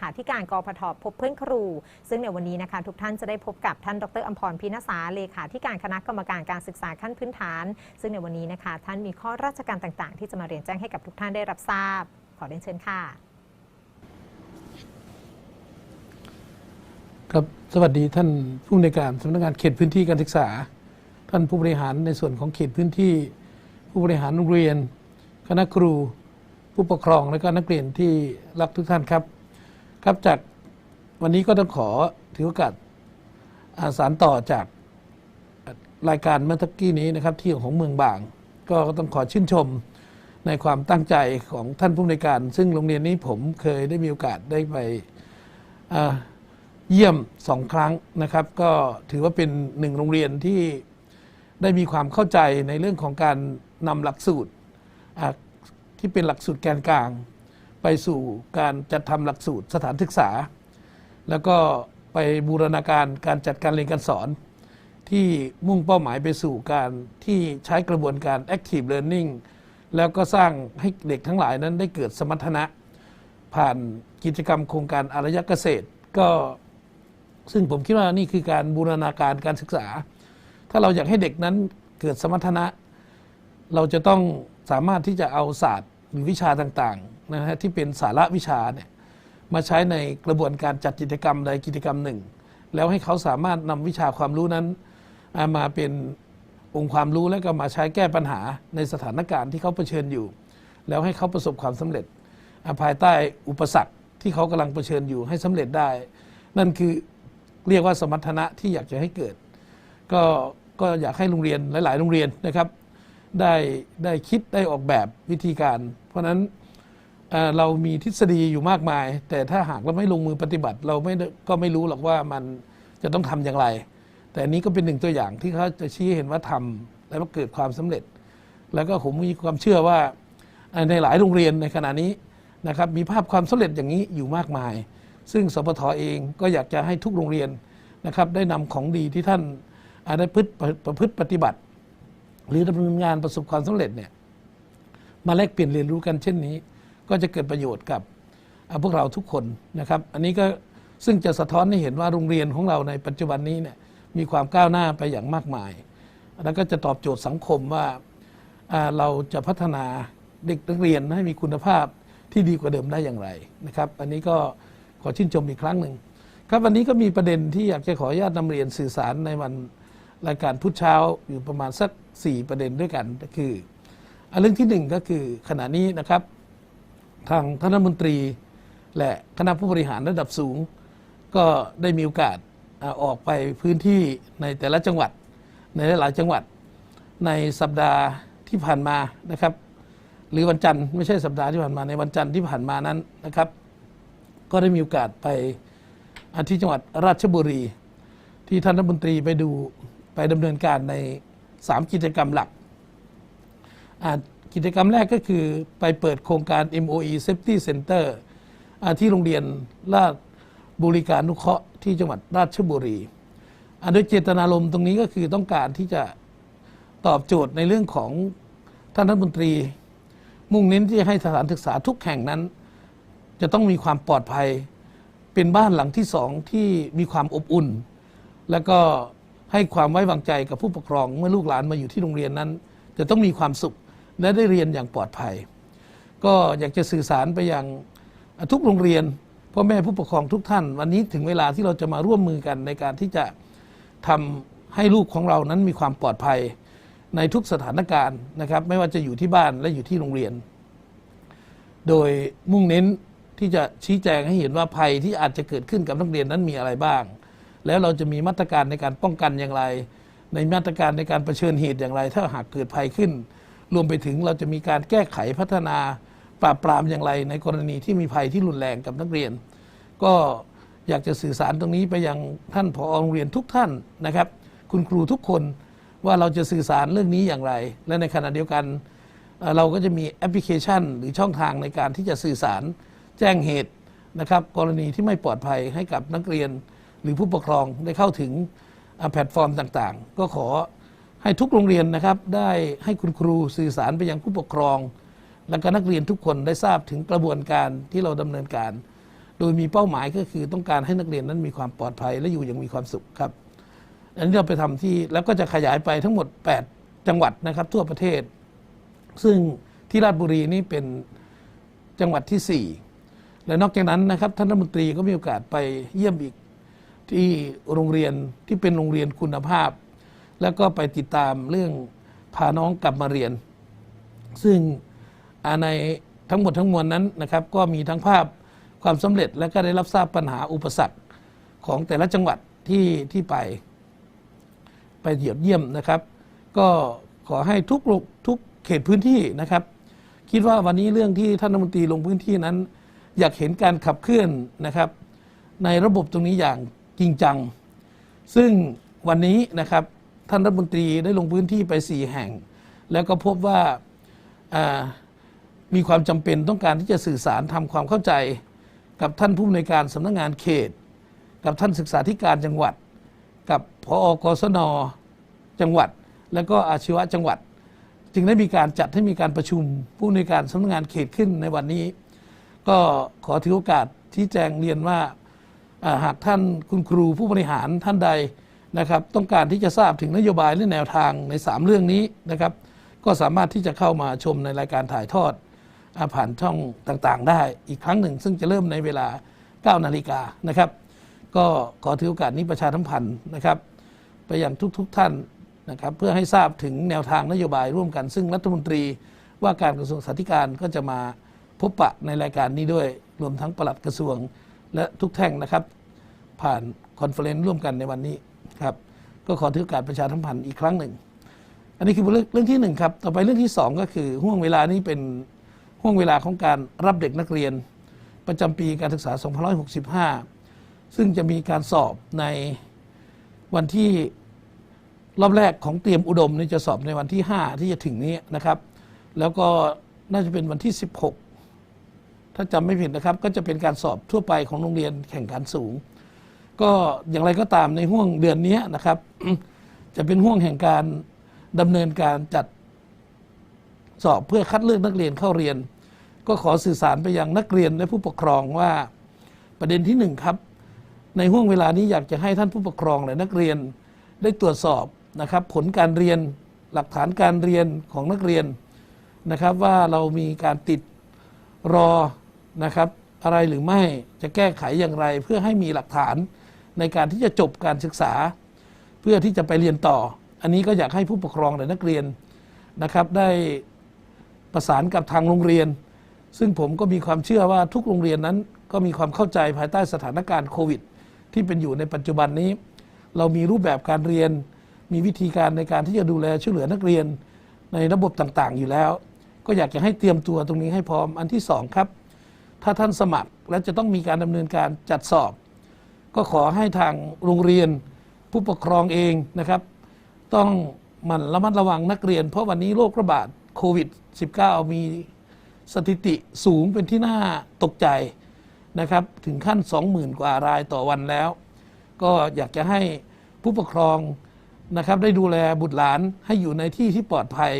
ค่ะที่การกพทพบเพื่อนครู ซึ่งในวันนี้นะคะทุกท่านจะได้พบกับท่านดรอัมพรพินาสาเลขาที่การคณะกรรมการการศึกษาขั้นพื้นฐาน ซึ่งในวันนี้นะคะ ท่านมีข้อราชการต่างๆ ที่จะมาเรียนแจ้งให้กับทุกท่านได้รับทราบ ขอเรียนเชิญค่ะ ครับสวัสดีท่านผู้ในวยการสำนักงานเขตพื้นที่การศึกษา ท่านผู้บริหารในส่วนของเขตพื้นที่ ผู้บริหารโรงเรียน คณะครู ผู้ปกครองและก็นักเรียนที่รักทุกท่านครับ ครับจากวันนี้ก็ต้องขอถือโอกาสอาสารต่อจากรายการเมื่อตะกี้นี้นะครับ ที่ของเมืองบาง ก็ต้องขอชื่นชมในความตั้งใจของท่านผู้ในการ ซึ่งโรงเรียนนี้ผมเคยได้มีโอกาสได้ไปเยี่ยมสองครั้งนะครับ ก็ถือว่าเป็นหนึ่งโรงเรียนที่ได้มีความเข้าใจในเรื่องของการนำหลักสูตรที่เป็นหลักสูตรแกนกลาง ไปสู่การจัดทำหลักสูตรสถานศึกษา แล้วก็ไปบูรณาการการจัดการเรียนการสอน ที่มุ่งเป้าหมายไปสู่การที่ใช้กระบวนการ active learning แล้วก็สร้างให้เด็กทั้งหลายนั้นได้เกิดสมรรถนะ ผ่านกิจกรรมโครงการอารยเกษตร ก็ซึ่งผมคิดว่านี่คือการบูรณาการการศึกษา ถ้าเราอยากให้เด็กนั้นเกิดสมรรถนะ เราจะต้องสามารถที่จะเอาศาสตร์หรือวิชาต่างๆ นะฮะที่เป็นสาระวิชาเนี่ยมาใช้ในกระบวนการจัดกิจกรรมใดกิจกรรมหนึ่ง แล้วให้เขาสามารถนำวิชาความรู้นั้นอ่ามาเป็นองค์ความรู้แล้วก็มาใช้แก้ปัญหาในสถานการณ์ที่เขาเผชิญอยู่ แล้วให้เขาประสบความสำเร็จภายใต้อุปสรรคที่เขากำลังเผชิญอยู่ให้สำเร็จได้ นั่นคือเรียกว่าสมรรถนะที่อยากจะให้เกิด ก็ก็อยากให้โรงเรียนหลาย ๆ โรงเรียนนะครับ ได้ได้คิดได้ออกแบบวิธีการ เพราะฉะนั้น เรามีทฤษฎีอยู่มากมาย แต่ถ้าหากเราไม่ลงมือปฏิบัติ เราไม่ก็ไม่รู้หรอกว่ามันจะต้องทำอย่างไร แต่อันนี้ก็เป็นหนึ่งตัวอย่างที่เขาจะชี้เห็นว่าทำแล้วก็เกิดความสำเร็จ แล้วก็ผมมีความเชื่อว่าในหลายโรงเรียนในขณะนี้นะครับมีภาพความสำเร็จอย่างนี้อยู่มากมาย ซึ่งสปทเองก็อยากจะให้ทุกโรงเรียนนะครับได้นำของดีที่ท่านได้พฤติประพฤติปฏิบัติ หรือดำเนินงานประสบความสำเร็จเนี่ยมาแลกเปลี่ยนเรียนรู้กันเช่นนี้ ก็จะเกิดประโยชน์กับพวกเราทุกคนนะครับ อันนี้ก็ซึ่งจะสะท้อนให้เห็นว่าโรงเรียนของเราในปัจจุบันนี้เนี่ยมีความก้าวหน้าไปอย่างมากมาย แล้วก็จะตอบโจทย์สังคมว่าเราจะพัฒนาเด็กนักเรียนให้มีคุณภาพที่ดีกว่าเดิมได้อย่างไรนะครับ อันนี้ก็ขอชื่นชมอีกครั้งหนึ่งครับวันนี้ก็มีประเด็นที่อยากจะขออนุญาตนำเรียนสื่อสารในวันรายการพุธเช้าอยู่ประมาณสัก 4 ประเด็นด้วยกันก็คือเรื่องที่หนึ่งก็คือขณะนี้นะครับ ทางท่านรัฐมนตรี และคณะผู้บริหารระดับสูง ก็ได้มีโอกาสออกไปพื้นที่ในแต่ละจังหวัด ในหลายจังหวัด ในสัปดาห์ที่ผ่านมานะครับ หรือวันจันทร์ไม่ใช่สัปดาห์ที่ผ่านมาในวันจันทร์ที่ผ่านมานั้นนะครับ ก็ได้มีโอกาสไปอ่าที่จังหวัดราชบุรี ที่ท่านรัฐมนตรีไปดูไปดำเนินการใน 3 กิจกรรมหลัก กิจกรรมแรกก็คือไปเปิดโครงการ MOE Safety Center อ่าที่โรงเรียนราชบุรีการนุเคราะห์ที่จังหวัดราชบุรีอ่าโดยเจตนารมณ์ตรงนี้ก็คือต้องการที่จะตอบโจทย์ในเรื่องของท่านรัฐมนตรี มุ่งเน้นที่จะให้สถานศึกษาทุกแห่งนั้น จะต้องมีความปลอดภัยเป็นบ้านหลังที่สองที่มีความอบอุ่น แล้วก็ให้ความไว้วางใจกับผู้ปกครองเมื่อลูกหลานมาอยู่ที่โรงเรียนนั้น จะต้องมีความสุข และได้เรียนอย่างปลอดภัย ก็อยากจะสื่อสารไปยังทุกโรงเรียนพ่อแม่ผู้ปกครองทุกท่าน วันนี้ถึงเวลาที่เราจะมาร่วมมือกันในการที่จะทำให้ลูกของเรานั้นมีความปลอดภัยในทุกสถานการณ์นะครับ ไม่ว่าจะอยู่ที่บ้านและอยู่ที่โรงเรียน โดยมุ่งเน้นที่จะชี้แจงให้เห็นว่าภัยที่อาจจะเกิดขึ้นกับนักเรียนนั้นมีอะไรบ้าง แล้วเราจะมีมาตรการในการป้องกันอย่างไร ในมาตรการในการเผชิญเหตุอย่างไร ถ้าหากเกิดภัยขึ้น รวมไปถึงเราจะมีการแก้ไขพัฒนาปราบปรามอย่างไร ในกรณีที่มีภัยที่รุนแรงกับนักเรียน ก็อยากจะสื่อสารตรงนี้ไปยังท่านผอโรงเรียนทุกท่านนะครับ คุณครูทุกคนว่าเราจะสื่อสารเรื่องนี้อย่างไร และในขณะเดียวกัน เราก็จะมีแอปพลิเคชัน หรือช่องทางในการที่จะสื่อสารแจ้งเหตุนะครับ กรณีที่ไม่ปลอดภัยให้กับนักเรียน หรือผู้ปกครองได้เข้าถึงแพลตฟอร์มต่างๆ ก็ขอ ให้ทุกโรงเรียนนะครับได้ให้คุณครูสื่อสารไปยังผู้ปกครอง และก็นักเรียนทุกคนได้ทราบถึงกระบวนการที่เราดำเนินการ โดยมีเป้าหมายก็คือต้องการให้นักเรียนนั้นมีความปลอดภัยและอยู่อย่างมีความสุขครับ อันนี้เราไปทำที่แล้วก็จะขยายไปทั้งหมด 8 จังหวัดนะครับทั่วประเทศ ซึ่งที่ราชบุรีนี่เป็นจังหวัดที่ 4 และนอกจากนั้นนะครับท่านรัฐมนตรีก็มีโอกาสไปเยี่ยมอีกที่โรงเรียนที่เป็นโรงเรียนคุณภาพ แล้วก็ไปติดตามเรื่องพาน้องกลับมาเรียน ซึ่งในทั้งหมดทั้งมวลนั้นนะครับ ก็มีทั้งภาพความสำเร็จและก็ได้รับทราบปัญหาอุปสรรคของแต่ละจังหวัดที่ที่ไป ไปเยียมเยี่ยมนะครับ ก็ขอให้ทุกทุกเขตพื้นที่นะครับ คิดว่าวันนี้เรื่องที่ท่านรัฐมนตรีลงพื้นที่นั้น อยากเห็นการขับเคลื่อนนะครับ ในระบบตรงนี้อย่างจริงจัง ซึ่งวันนี้นะครับ ท่านรัฐมนตรีได้ลงพื้นที่ไป 4 แห่ง แล้วก็พบว่าามีความจำเป็นต้องการที่จะสื่อสารทำความเข้าใจ กับท่านผู้อำนวยการสำนักงานเขต กับท่านศึกษาธิการจังหวัด กับพออกศนจังหวัด แล้วก็อาชีวะจังหวัด จึงได้มีการจัดให้มีการประชุมผู้อำนวยการสำนักงานเขตขึ้นในวันนี้ ก็ขอถือโอกาสชี้แจงเรียนว่าอ่าหากท่านคุณครูผู้บริหารท่านใด นะครับต้องการที่จะทราบถึงนโยบายและแนวทางใน 3 เรื่องนี้นะครับ ก็สามารถที่จะเข้ามาชมในรายการถ่ายทอดผ่านช่องต่างๆ ได้อีกครั้งหนึ่ง ซึ่งจะเริ่มในเวลา 9 นาฬิกานะครับ ก็ขอถือโอกาสนี้ประชาสัมพันธ์นะครับ ไปยังทุกๆทท่านนะครับ เพื่อให้ทราบถึงแนวทางนโยบายร่วมกัน ซึ่งรัฐมนตรีว่าการกระทรวงสาธการก็จะมาพบปะในรายการนี้ด้วยรวมทั้งปลัดกระทรวงและทุกแท่งนะครับ ผ่านคอนเฟอเรนซ์ร่วมกันในวันนี้ ครับ ก็ขอถือโอกาสประชาสัมพันธ์อีกครั้งหนึ่ง อันนี้คือเรื่องเรื่องที่หนึ่งครับ ต่อไปเรื่องที่สองก็คือห่วงเวลานี้เป็นห่วงเวลาของการรับเด็กนักเรียน ประจำปีการศึกษา 2565 ซึ่งจะมีการสอบในวันที่รอบแรกของเตรียมอุดมนี่จะสอบในวันที่ 5 ที่จะถึงนี้นะครับ แล้วก็น่าจะเป็นวันที่ 16 ถ้าจำไม่ผิดนะครับ ก็จะเป็นการสอบทั่วไปของโรงเรียนแข่งขันสูง ก็อย่างไรก็ตามในห่วงเดือนนี้นะครับ จะเป็นห่วงแห่งการดำเนินการจัดสอบเพื่อคัดเลือกนักเรียนเข้าเรียน ก็ขอสื่อสารไปยังนักเรียนและผู้ปกครองว่าประเด็นที่หนึ่งครับ ในห่วงเวลานี้อยากจะให้ท่านผู้ปกครองและนักเรียนได้ตรวจสอบนะครับ ผลการเรียนหลักฐานการเรียนของนักเรียนนะครับ ว่าเรามีการติดรอนะครับ อะไรหรือไม่จะแก้ไขอย่างไรเพื่อให้มีหลักฐาน ในการที่จะจบการศึกษา เพื่อที่จะไปเรียนต่อ อันนี้ก็อยากให้ผู้ปกครองและนักเรียนนะครับได้ประสานกับทางโรงเรียน ซึ่งผมก็มีความเชื่อว่าทุกโรงเรียนนั้นก็มีความเข้าใจภายใต้สถานการณ์โควิด ที่เป็นอยู่ในปัจจุบันนี้ เรามีรูปแบบการเรียน มีวิธีการในการที่จะดูแลช่วยเหลือนักเรียน ในระบบต่างๆ อยู่แล้ว ก็อยากจะให้เตรียมตัวตรงนี้ให้พร้อมอันที่สองครับ ถ้าท่านสมัครและจะต้องมีการดำเนินการจัดสอบ ก็ขอให้ทางโรงเรียนผู้ปกครองเองนะครับ ต้องหมั่นระมัดระวังนักเรียน เพราะวันนี้โรคระบาดโควิด -19 มีสถิติสูงเป็นที่น่าตกใจนะครับ ถึงขั้น 20,000 กว่ารายต่อวันแล้ว ก็อยากจะให้ผู้ปกครองนะครับได้ดูแลบุตรหลานให้อยู่ในที่ที่ปลอดภัย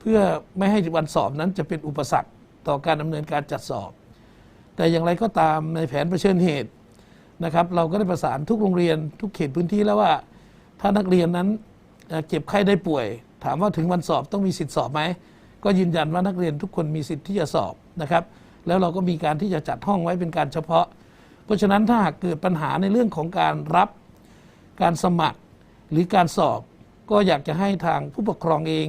เพื่อไม่ให้วันสอบนั้นจะเป็นอุปสรรคต่อการดำเนินการจัดสอบ แต่อย่างไรก็ตามในแผนเผชิญเหตุ นะครับเราก็ได้ประสานทุกโรงเรียนทุกเขตพื้นที่แล้วว่า ถ้านักเรียนนั้นเจ็บไข้ได้ป่วย ถามว่าถึงวันสอบต้องมีสิทธิสอบไหมก็ยืนยันว่านักเรียนทุกคนมีสิทธิ์ที่จะสอบนะครับ แล้วเราก็มีการที่จะจัดห้องไว้เป็นการเฉพาะ เพราะฉะนั้นถ้าหากเกิดปัญหาในเรื่องของการรับการสมัครหรือการสอบ ก็อยากจะให้ทางผู้ปกครองเอง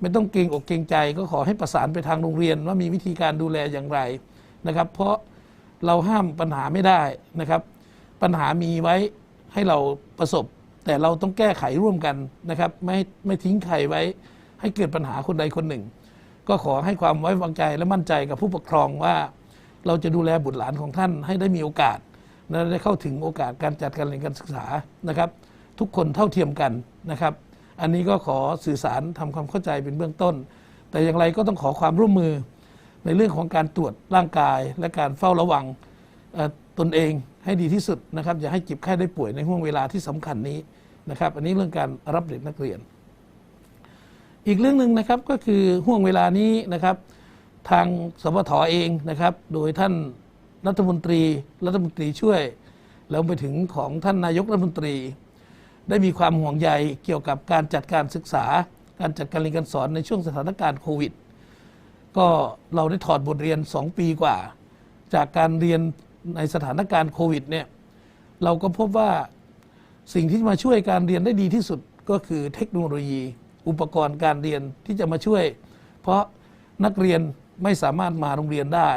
ไม่ต้องเกรงอกเกรงใจ ก็ขอให้ประสานไปทางโรงเรียนว่ามีวิธีการดูแลอย่างไรนะครับ เพราะเราห้ามปัญหาไม่ได้นะครับ ปัญหามีไว้ให้เราประสบ แต่เราต้องแก้ไขร่วมกันนะครับไม่ไม่ทิ้งใครไว้ ให้เกิดปัญหาคนใดคนหนึ่ง ก็ขอให้ความไว้วางใจและมั่นใจกับผู้ปกครองว่า เราจะดูแลบุตรหลานของท่านให้ได้มีโอกาสและได้เข้าถึงโอกาสการจัดการเรียนการศึกษานะครับ ทุกคนเท่าเทียมกันนะครับ อันนี้ก็ขอสื่อสารทำความเข้าใจเป็นเบื้องต้น แต่อย่างไรก็ต้องขอความร่วมมือในเรื่องของการตรวจร่างกายและการเฝ้าระวังตนเอง ให้ดีที่สุดนะครับ อย่าให้เจ็บไข้ได้ป่วยในห่วงเวลาที่สำคัญนี้นะครับ อันนี้เรื่องการรับเด็กนักเรียน อีกเรื่องหนึ่งนะครับก็คือห่วงเวลานี้นะครับ ทางสพทเองนะครับ โดยท่านรัฐมนตรีรัฐมนตรีช่วย แล้วไปถึงของท่านนายกรัฐมนตรี ได้มีความห่วงใยเกี่ยวกับการจัดการศึกษา การจัดการเรียนการสอนในช่วงสถานการณ์โควิดก็เราได้ถอดบทเรียน 2 ปีกว่า จากการเรียน ในสถานการณ์โควิดเนี่ยเราก็พบว่าสิ่งที่มาช่วยการเรียนได้ดีที่สุดก็คือเทคโนโลยี อุปกรณ์การเรียนที่จะมาช่วย เพราะนักเรียนไม่สามารถมาโรงเรียนได้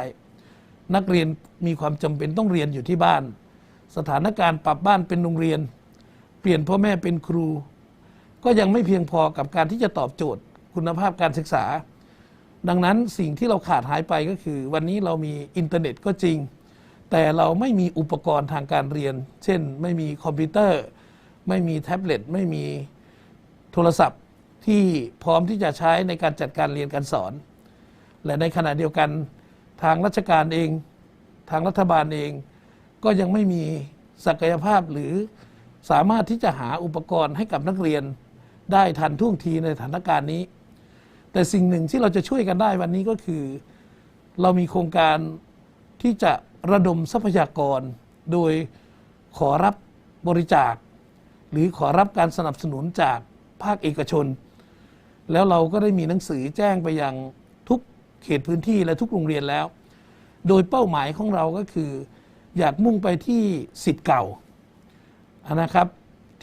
นักเรียนมีความจำเป็นต้องเรียนอยู่ที่บ้าน สถานการณ์ปรับบ้านเป็นโรงเรียน เปลี่ยนพ่อแม่เป็นครู ก็ยังไม่เพียงพอกับการที่จะตอบโจทย์คุณภาพการศึกษา ดังนั้นสิ่งที่เราขาดหายไปก็คือ วันนี้เรามีอินเทอร์เน็ตก็จริง แต่เราไม่มีอุปกรณ์ทางการเรียน เช่น ไม่มีคอมพิวเตอร์ ไม่มีแท็บเล็ต ไม่มีโทรศัพท์ที่พร้อมที่จะใช้ในการจัดการเรียนการสอน และในขณะเดียวกันทางราชการเอง ทางรัฐบาลเอง ก็ยังไม่มีศักยภาพหรือสามารถที่จะหาอุปกรณ์ให้กับนักเรียนได้ทันท่วงทีในสถานการณ์นี้ แต่สิ่งหนึ่งที่เราจะช่วยกันได้วันนี้ก็คือ เรามีโครงการที่จะ ระดมทรัพยากร โดยขอรับบริจาค หรือขอรับการสนับสนุนจากภาคเอกชน แล้วเราก็ได้มีหนังสือแจ้งไปยังทุกเขตพื้นที่และทุกโรงเรียนแล้ว โดยเป้าหมายของเราก็คือ อยากมุ่งไปที่สิทธิ์เก่านะครับ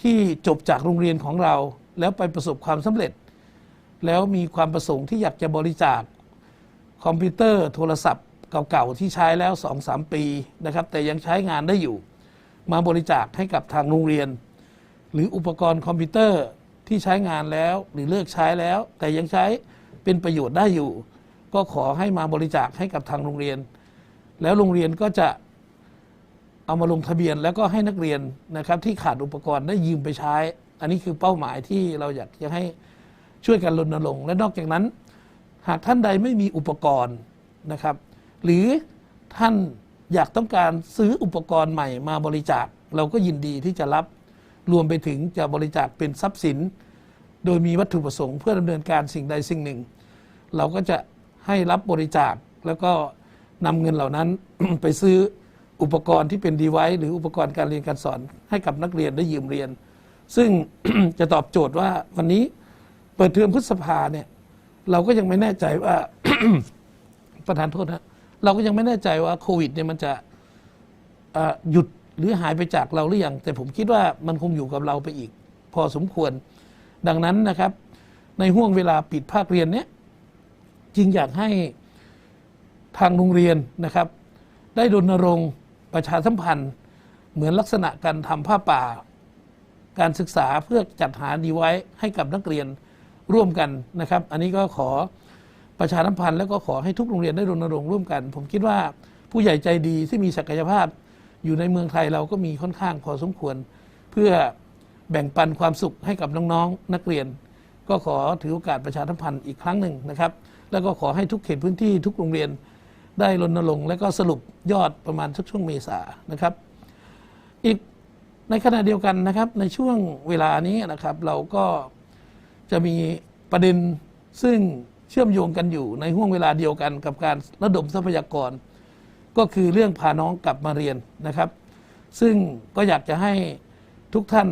ที่จบจากโรงเรียนของเราแล้วไปประสบความสำเร็จ แล้วมีความประสงค์ที่อยากจะบริจาคคอมพิวเตอร์โทรศัพท์ เก่าๆที่ใช้แล้ว 2-3 ปีนะครับ แต่ยังใช้งานได้อยู่ มาบริจาคให้กับทางโรงเรียน หรืออุปกรณ์คอมพิวเตอร์ที่ใช้งานแล้วหรือเลิกใช้แล้ว แต่ยังใช้เป็นประโยชน์ได้อยู่ ก็ขอให้มาบริจาคให้กับทางโรงเรียน แล้วโรงเรียนก็จะเอามาลงทะเบียนแล้วก็ให้นักเรียนนะครับที่ขาดอุปกรณ์ได้ยืมไปใช้ อันนี้คือเป้าหมายที่เราอยากจะให้ช่วยกันรณรงค์และนอกจากนั้น หากท่านใดไม่มีอุปกรณ์นะครับ หรือท่านอยากต้องการซื้ออุปกรณ์ใหม่มาบริจาค เราก็ยินดีที่จะรับรวมไปถึงจะบริจาคเป็นทรัพย์สิน โดยมีวัตถุประสงค์เพื่อดำเนินการสิ่งใดสิ่งหนึ่ง เราก็จะให้รับบริจาคแล้วก็นำเงินเหล่านั้นไปซื้ออุปกรณ์ที่เป็นดีไวซ์หรืออุปกรณ์การเรียนการสอนให้กับนักเรียนได้ยืมเรียน ซึ่งจะตอบโจทย์ว่าวันนี้เปิดเทอมพฤษภาเนี่ย เราก็ยังไม่แน่ใจว่าประธานโทษนะ เราก็ยังไม่แน่ใจว่าโควิดเนี่ยมันจะหยุดหรือหายไปจากเราหรือยังแต่ผมคิดว่ามันคงอยู่กับเราไปอีก พอสมควร ดังนั้นนะครับ ในห่วงเวลาปิดภาคเรียนเนี้ยจึงอยากให้ทางโรงเรียนนะครับ ได้รณรงค์ประชาสัมพันธ์ เหมือนลักษณะการทำผ้าป่า การศึกษาเพื่อจัดหาดีไว้ให้กับนักเรียนร่วมกันนะครับ อันนี้ก็ขอ ประชาสัมพันธ์แล้วก็ขอให้ทุกโรงเรียนได้รณรงค์ร่วมกัน ผมคิดว่าผู้ใหญ่ใจดีที่มีศักยภาพ อยู่ในเมืองไทยเราก็มีค่อนข้างพอสมควร เพื่อแบ่งปันความสุขให้กับน้องๆนักเรียน ก็ขอถือโอกาสประชาสัมพันธ์อีกครั้งหนึ่งนะครับ แล้วก็ขอให้ทุกเขตพื้นที่ทุกโรงเรียนได้รณรงค์และก็สรุปยอดประมาณสักช่วงเมษานะครับ อีกในขณะเดียวกันนะครับในช่วงเวลานี้นะครับ เราก็จะมีประเด็นซึ่ง เชื่อมโยงกันอยู่ในห่วงเวลาเดียวกันกับการระดมทรัพยากร ก็คือเรื่องพาน้องกลับมาเรียนนะครับ ซึ่งก็อยากจะให้ทุกท่าน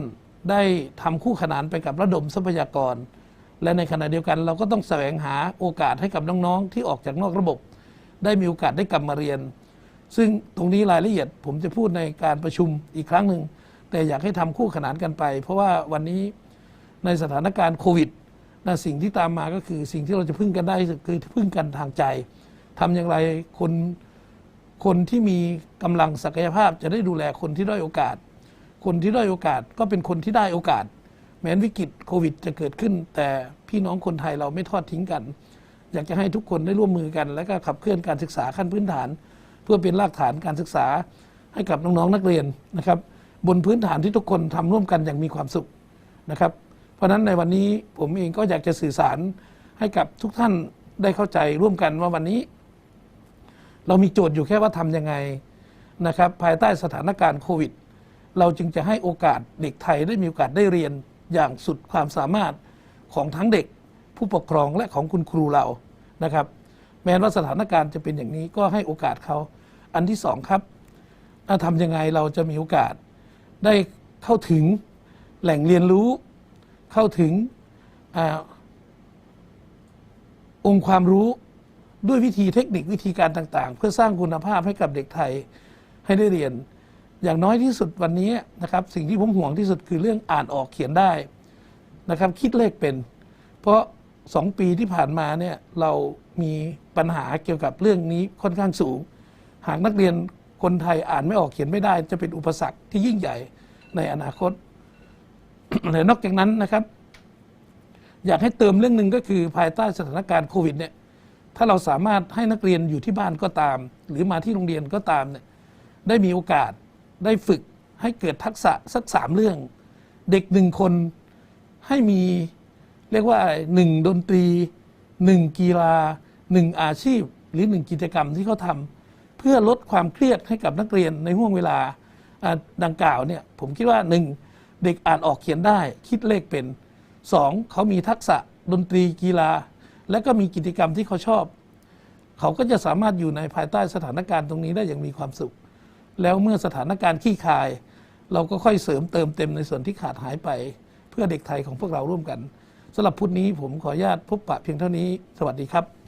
ได้ทำคู่ขนานไปกับระดมทรัพยากร และในขณะเดียวกัน เราก็ต้องแสวงหาโอกาสให้กับน้องๆ ที่ออกจากนอกระบบ ได้มีโอกาสได้กลับมาเรียน ซึ่งตรงนี้รายละเอียดผมจะพูดในการประชุมอีกครั้งหนึ่งแต่อยากให้ทำคู่ขนานกันไป เพราะว่าวันนี้ในสถานการณ์โควิด นะสิ่งที่ตามมาก็คือสิ่งที่เราจะพึ่งกันได้ที่สุดคือพึ่งกันทางใจทำอย่างไรคนคนที่มีกำลังศักยภาพจะได้ดูแลคนที่ด้อยโอกาส คนที่ด้อยโอกาสก็เป็นคนที่ได้โอกาส แม้นวิกฤตโควิดจะเกิดขึ้น แต่พี่น้องคนไทยเราไม่ทอดทิ้งกัน อยากจะให้ทุกคนได้ร่วมมือกัน และก็ขับเคลื่อนการศึกษาขั้นพื้นฐาน เพื่อเป็นรากฐานการศึกษาให้กับน้องๆนักเรียนนะครับ บนพื้นฐานที่ทุกคนทำร่วมกันอย่างมีความสุขนะครับ เพราะฉะนั้นในวันนี้ผมเองก็อยากจะสื่อสารให้กับทุกท่านได้เข้าใจร่วมกันว่าวันนี้ เรามีโจทย์อยู่แค่ว่าทำยังไงนะครับ ภายใต้สถานการณ์โควิด เราจึงจะให้โอกาสเด็กไทยได้มีโอกาสได้เรียนอย่างสุดความสามารถของทั้งเด็กผู้ปกครองและของคุณครูเรานะครับ แม้ว่าสถานการณ์จะเป็นอย่างนี้ก็ให้โอกาสเขา อันที่สองครับอะทำยังไงเราจะมีโอกาสได้เข้าถึงแหล่งเรียนรู้ เข้าถึงอองค์ความรู้ด้วยวิธีเทคนิควิธีการต่าง ๆ เพื่อสร้างคุณภาพให้กับเด็กไทยให้ได้เรียน อย่างน้อยที่สุดวันนี้นะครับ สิ่งที่ผมห่วงที่สุดคือเรื่องอ่านออกเขียนได้นะครับ คิดเลขเป็น เพราะสองปีที่ผ่านมาเนี่ยเรามีปัญหาเกี่ยวกับเรื่องนี้ค่อนข้างสูง หากนักเรียนคนไทยอ่านไม่ออกเขียนไม่ได้ จะเป็นอุปสรรคที่ยิ่งใหญ่ในอนาคต แต่นอกจากนั้นนะครับ อยากให้เติมเรื่องหนึ่งก็คือภายใต้สถานการณ์โควิดเนี่ยถ้าเราสามารถให้นักเรียนอยู่ที่บ้านก็ตาม หรือมาที่โรงเรียนก็ตามเนี่ยได้มีโอกาสได้ฝึกให้เกิดทักษะสักสามเรื่อง เด็กหนึ่งคนให้มีเรียกว่าอะไรหนึ่งดนตรีหนึ่งกีฬาหนึ่งอาชีพ หรือหนึ่งกิจกรรมที่เขาทำเพื่อลดความเครียดให้กับนักเรียนในห่วงเวลาดังกล่าวเนี่ยผมคิดว่าหนึ่ง เด็กอ่านออกเขียนได้ คิดเลขเป็นสองเขามีทักษะดนตรีกีฬา และก็มีกิจกรรมที่เขาชอบ เขาก็จะสามารถอยู่ในภายใต้สถานการณ์ตรงนี้ได้อย่างมีความสุข แล้วเมื่อสถานการณ์ขี้คาย เราก็ค่อยเสริมเติมเต็มในส่วนที่ขาดหายไป เพื่อเด็กไทยของพวกเราร่วมกันสำหรับพุธนี้ผมขออนุญาตพบปะเพียงเท่านี้ สวัสดีครับ